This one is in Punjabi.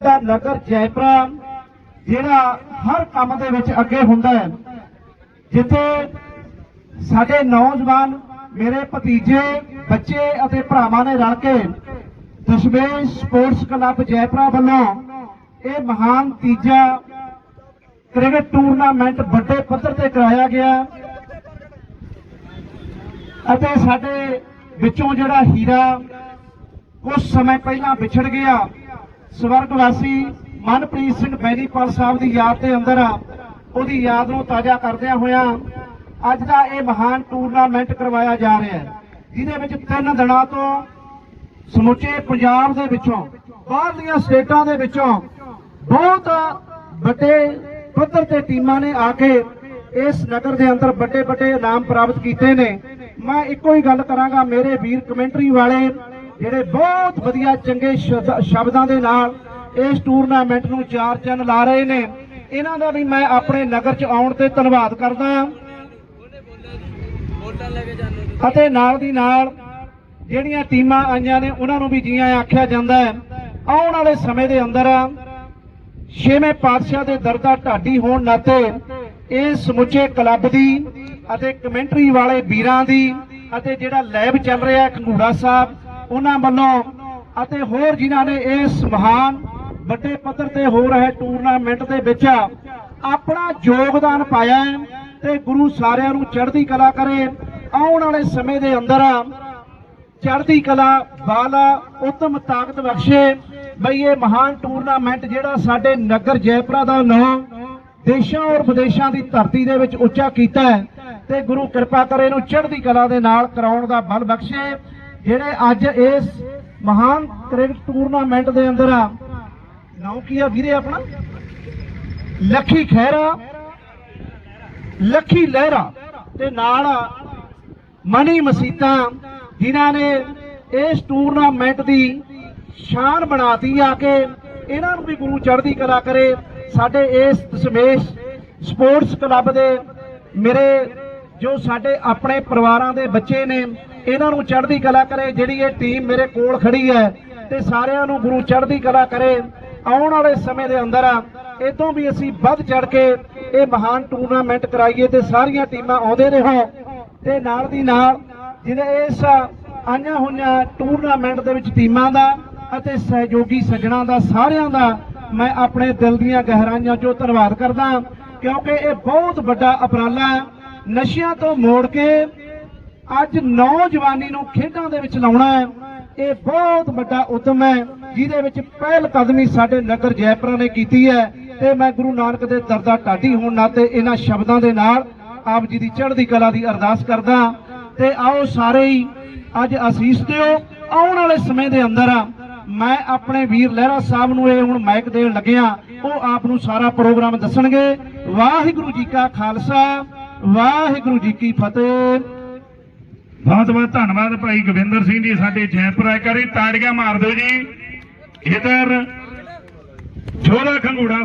ਦਾ ਨਗਰ ਜੈਪੁਰਾ ਜਿਹੜਾ ਹਰ ਕੰਮ ਦੇ ਵਿੱਚ ਅੱਗੇ ਹੁੰਦਾ ਹੈ। ਜਿੱਥੇ ਸਾਡੇ ਨੌਜਵਾਨ ਮੇਰੇ ਭਤੀਜੇ, ਬੱਚੇ ਅਤੇ ਭਰਾਵਾਂ ਨੇ ਰਲ ਕੇ ਦਸ਼ਮੇਸ਼ ਸਪੋਰਟਸ ਕਲੱਬ ਜੈਪੁਰਾ ਵੱਲੋਂ ਇਹ ਮਹਾਨ ਤੀਜਾ ਕ੍ਰਿਕਟ ਟੂਰਨਾਮੈਂਟ ਵੱਡੇ ਪੱਧਰ ਤੇ ਕਰਾਇਆ ਗਿਆ। ਅਤੇ ਸਾਡੇ ਵਿੱਚੋਂ ਜਿਹੜਾ ਹੀਰਾ ਕੁਝ ਸਮੇਂ ਪਹਿਲਾਂ ਵਿਛੜ ਗਿਆ। ਸਵਰਗਵਾਸੀ ਮਨਪ੍ਰੀਤ ਸਿੰਘ ਬੈਰੀਪਾਲ ਸਾਹਿਬ ਦੀ ਯਾਦ ਦੇ ਅੰਦਰ ਉਹਦੀ ਯਾਦ ਨੂੰ ਤਾਜ਼ਾ ਕਰਦਿਆਂ ਹੋਇਆਂ ਅੱਜ ਦਾ ਇਹ ਮਹਾਨ ਟੂਰਨਾਮੈਂਟ ਕਰਵਾਇਆ ਜਾ ਰਿਹਾ ਹੈ। ਜਿਹਦੇ ਵਿੱਚ ਤਿੰਨ ਦਿਨਾਂ ਤੋਂ ਸਮੁੱਚੇ ਪੰਜਾਬ ਦੇ ਵਿੱਚੋਂ, ਬਾਹਰਲੀਆਂ ਸਟੇਟਾਂ ਦੇ ਵਿੱਚੋਂ ਬਹੁਤ ਵੱਡੇ ਪੱਧਰ ਤੇ ਟੀਮਾਂ ਨੇ ਆ ਕੇ ਇਸ ਨਗਰ ਦੇ ਅੰਦਰ ਵੱਡੇ ਵੱਡੇ ਇਨਾਮ ਪ੍ਰਾਪਤ ਕੀਤੇ ਨੇ। ਮੈਂ ਇੱਕੋ ਹੀ ਗੱਲ ਕਰਾਂਗਾ, ਮੇਰੇ ਵੀਰ ਕਮੈਂਟਰੀ ਵਾਲੇ ਜਿਹੜੇ ਬਹੁਤ ਵਧੀਆ ਚੰਗੇ ਸ਼ਬਦਾਂ ਦੇ ਨਾਲ ਇਸ ਟੂਰਨਾਮੈਂਟ ਨੂੰ ਚਾਰ ਚੰਨ ਲਾ ਰਹੇ ਨੇ। ਇਹਨਾਂ ਦਾ ਵੀ ਮੈਂ ਆਪਣੇ ਨਗਰ 'ਚ ਆਉਣ ਤੇ ਧੰਨਵਾਦ ਕਰਦਾ ਹਾਂ। ਅਤੇ ਨਾਲ ਦੀ ਨਾਲ ਜਿਹੜੀਆਂ ਟੀਮਾਂ ਆਈਆਂ ਨੇ, ਉਹਨਾਂ ਨੂੰ ਵੀ ਜੀਆਂ ਆਖਿਆ ਜਾਂਦਾ ਹੈ। ਆਉਣ ਵਾਲੇ ਸਮੇਂ ਦੇ ਅੰਦਰ ਛੇਵੇਂ ਪਾਤਸ਼ਾਹ ਦੇ ਦਰਦਾ ਢਾਡੀ ਹੋਣ ਨਾਤੇ ਇਹ ਸਮੁੱਚੇ ਕਲੱਬ ਦੀ ਅਤੇ ਕਮੈਂਟਰੀ ਵਾਲੇ ਵੀਰਾਂ ਦੀ ਅਤੇ ਜਿਹੜਾ ਲੈਬ ਚੱਲ ਰਿਹਾ ਹੈ, ਖੰਗੂੜਾ ਸਾਹਿਬ ਉਹਨਾਂ ਵੱਲੋਂ ਅਤੇ ਹੋਰ ਜਿਨ੍ਹਾਂ ਨੇ ਇਸ ਮਹਾਨ ਵੱਡੇ ਪੱਧਰ ਤੇ ਹੋ ਰਹੇ ਟੂਰਨਾਮੈਂਟ ਦੇ ਵਿੱਚ ਆਪਣਾ ਯੋਗਦਾਨ ਪਾਇਆ ਤੇ ਗੁਰੂ ਸਾਰਿਆਂ ਨੂੰ ਚੜ੍ਹਦੀ ਕਲਾ ਕਰੇ। ਆਉਣ ਵਾਲੇ ਸਮੇਂ ਦੇ ਅੰਦਰ ਚੜ੍ਹਦੀ ਕਲਾ ਬਾਲਾ ਉਤਮ ਤਾਕਤ ਬਖਸ਼ੇ। ਬਈ ਇਹ ਮਹਾਨ ਟੂਰਨਾਮੈਂਟ ਜਿਹੜਾ ਸਾਡੇ ਨਗਰ ਜੈਪੁਰਾ ਦਾ ਨਾਮ ਦੇਸ਼ਾਂ ਔਰ ਵਿਦੇਸ਼ਾਂ ਦੀ ਧਰਤੀ ਦੇ ਵਿੱਚ ਉੱਚਾ ਕੀਤਾ ਤੇ ਗੁਰੂ ਕਿਰਪਾ ਕਰੇ ਇਹਨੂੰ ਚੜ੍ਹਦੀ ਕਲਾ ਦੇ ਨਾਲ ਕਰਾਉਣ ਦਾ ਬਲ ਬਖਸ਼ੇ। ਜਿਹੜੇ ਅੱਜ ਇਸ ਮਹਾਨ ਕ੍ਰਿਕਟ ਟੂਰਨਾਮੈਂਟ ਦੇ ਅੰਦਰ ਆ ਨਾਮ ਕੀ ਆ ਵੀਰੇ ਆਪਣਾ? ਲੱਖੀ ਖਹਿਰਾ, ਲੱਖੀ ਲਹਿਰਾ ਤੇ ਨਾਲ ਮਨੀ ਮਸੀਤਾ, ਜਿਨ੍ਹਾਂ ਨੇ ਇਸ ਟੂਰਨਾਮੈਂਟ ਦੀ ਸ਼ਾਨ ਬਣਾਤੀ ਆ ਕੇ ਇਹਨਾਂ ਨੂੰ ਵੀ ਗੁਰੂ ਚੜ੍ਹਦੀ ਕਲਾ ਕਰੇ। ਸਾਡੇ ਇਸ ਦਸ਼ਮੇਸ਼ ਸਪੋਰਟਸ ਕਲੱਬ ਦੇ ਮੇਰੇ ਜੋ ਸਾਡੇ ਆਪਣੇ ਪਰਿਵਾਰਾਂ ਦੇ ਬੱਚੇ ਨੇ, ਇਹਨਾਂ ਨੂੰ ਚੜ੍ਹਦੀ ਕਲਾ ਕਰੇ, ਜਿਹੜੀ ਇਹ ਟੀਮ ਮੇਰੇ ਕੋਲ ਖੜੀ ਹੈ ਤੇ ਸਾਰਿਆਂ ਨੂੰ ਗੁਰੂ ਚੜ੍ਹਦੀ ਕਲਾ ਕਰੇ, ਆਉਣ ਵਾਲੇ ਸਮੇਂ ਦੇ ਅੰਦਰ ਇਦੋਂ ਵੀ ਅਸੀਂ ਵੱਧ ਚੜ ਕੇ ਇਹ ਮਹਾਨ ਟੂਰਨਾਮੈਂਟ ਕਰਾਈਏ ਤੇ ਸਾਰੀਆਂ ਟੀਮਾਂ ਆਉਂਦੇ ਰਹੋ। ਤੇ ਨਾਲ ਦੀ ਨਾਲ ਜਿਹੜੇ ਇਸ ਆਈਆਂ ਹੋਈਆਂ ਟੂਰਨਾਮੈਂਟ ਦੇ ਵਿੱਚ ਟੀਮਾਂ ਦਾ ਅਤੇ ਸਹਿਯੋਗੀ ਸੱਜਣਾ ਦਾ, ਸਾਰਿਆਂ ਦਾ ਮੈਂ ਆਪਣੇ ਦਿਲ ਦੀਆਂ ਗਹਿਰਾਈਆਂ 'ਚੋਂ ਧੰਨਵਾਦ ਕਰਦਾ, ਕਿਉਂਕਿ ਇਹ ਬਹੁਤ ਵੱਡਾ ਉਪਰਾਲਾ ਹੈ। ਨਸ਼ਿਆਂ ਤੋਂ ਮੋੜ ਕੇ ਅੱਜ ਨੌਜਵਾਨੀ ਨੂੰ ਖੇਡਾਂ ਦੇ ਵਿੱਚ ਲਾਉਣਾ ਹੈ। ਇਹ ਬਹੁਤ ਵੱਡਾ ਉਦਮ ਹੈ, ਜਿਹਦੇ ਵਿੱਚ ਪਹਿਲ ਕਦਮੀ ਸਾਡੇ ਨਗਰ ਜੈਪੁਰਾ ਨੇ ਕੀਤੀ ਹੈ ਤੇ ਮੈਂ ਗੁਰੂ ਨਾਨਕ ਦੇ ਦਰਦਾ ਢਾਡੀ ਹੋਣ ਨਾਤੇ ਇਹਨਾਂ ਸ਼ਬਦਾਂ ਦੇ ਨਾਲ ਆਪ ਜੀ ਦੀ ਚੜ੍ਹਦੀ ਕਲਾ ਦੀ ਅਰਦਾਸ ਕਰਦਾ ਤੇ ਆਓ ਸਾਰੇ ਹੀ ਅੱਜ ਅਸੀਸ ਦਿਓ, ਆਉਣ ਵਾਲੇ ਸਮੇਂ ਦੇ ਅੰਦਰ ਮੈਂ ਆਪਣੇ ਵੀਰ ਲਹਿਰਾ ਸਾਹਿਬ ਨੂੰ ਇਹ ਹੁਣ ਮਾਈਕ ਦੇਣ ਲੱਗਿਆ, ਉਹ ਆਪ ਨੂੰ ਸਾਰਾ ਪ੍ਰੋਗਰਾਮ ਦੱਸਣਗੇ। ਵਾਹਿਗੁਰੂ ਜੀ ਕਾ ਖਾਲਸਾ। ਵਾਹਿਗੁਰੂ ਜੀ ਕੀ ਫਤਿਹ। ਬਹੁਤ ਬਹੁਤ ਧੰਨਵਾਦ ਭਾਈ ਗੋਬਿੰਦਰ ਸਿੰਘ ਜੀ ਸਾਡੇ ਜੈਪੁਰ ਕਰੀ ਤਾੜੀਆਂ ਮਾਰ ਦਿਓ ਜੀ। ਇਧਰ ਜੋਲਾ ਖੰਗੂੜਾ